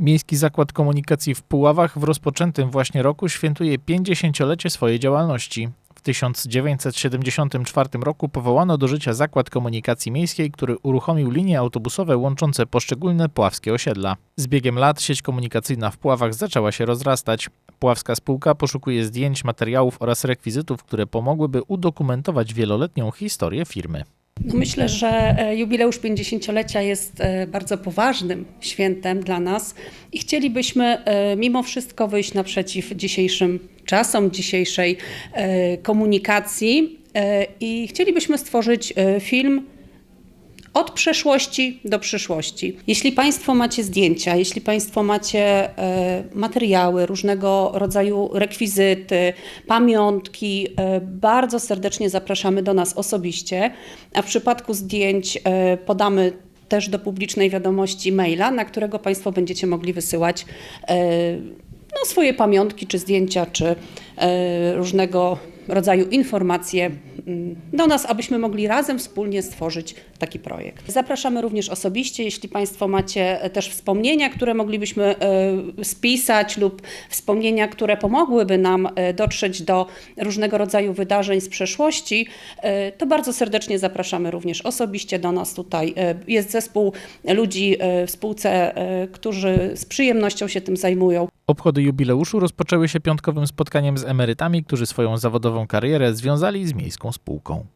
Miejski Zakład Komunikacji w Puławach w rozpoczętym właśnie roku świętuje 50-lecie swojej działalności. W 1974 roku powołano do życia Zakład Komunikacji Miejskiej, który uruchomił linie autobusowe łączące poszczególne puławskie osiedla. Z biegiem lat sieć komunikacyjna w Puławach zaczęła się rozrastać. Puławska spółka poszukuje zdjęć, materiałów oraz rekwizytów, które pomogłyby udokumentować wieloletnią historię firmy. Myślę, że e, jubileusz 50-lecia jest e, bardzo poważnym świętem dla nas i chcielibyśmy e, mimo wszystko wyjść naprzeciw dzisiejszym czasom, dzisiejszej komunikacji i chcielibyśmy stworzyć film od przeszłości do przyszłości. Jeśli Państwo macie zdjęcia, jeśli Państwo macie e, materiały, różnego rodzaju rekwizyty, pamiątki, e, bardzo serdecznie zapraszamy do nas osobiście, a w przypadku zdjęć e, podamy też do publicznej wiadomości maila, na którego Państwo będziecie mogli wysyłać no, swoje pamiątki, czy zdjęcia, czy różnego rodzaju informacje do nas, abyśmy mogli razem wspólnie stworzyć taki projekt. Zapraszamy również osobiście, jeśli Państwo macie e, też wspomnienia, które moglibyśmy e, spisać lub wspomnienia, które pomogłyby nam e, dotrzeć do różnego rodzaju wydarzeń z przeszłości, to bardzo serdecznie zapraszamy również osobiście do nas tutaj. Jest zespół ludzi w spółce, którzy z przyjemnością się tym zajmują. Obchody jubileuszu rozpoczęły się piątkowym spotkaniem z emerytami, którzy swoją zawodową karierę związali z miejską spółką.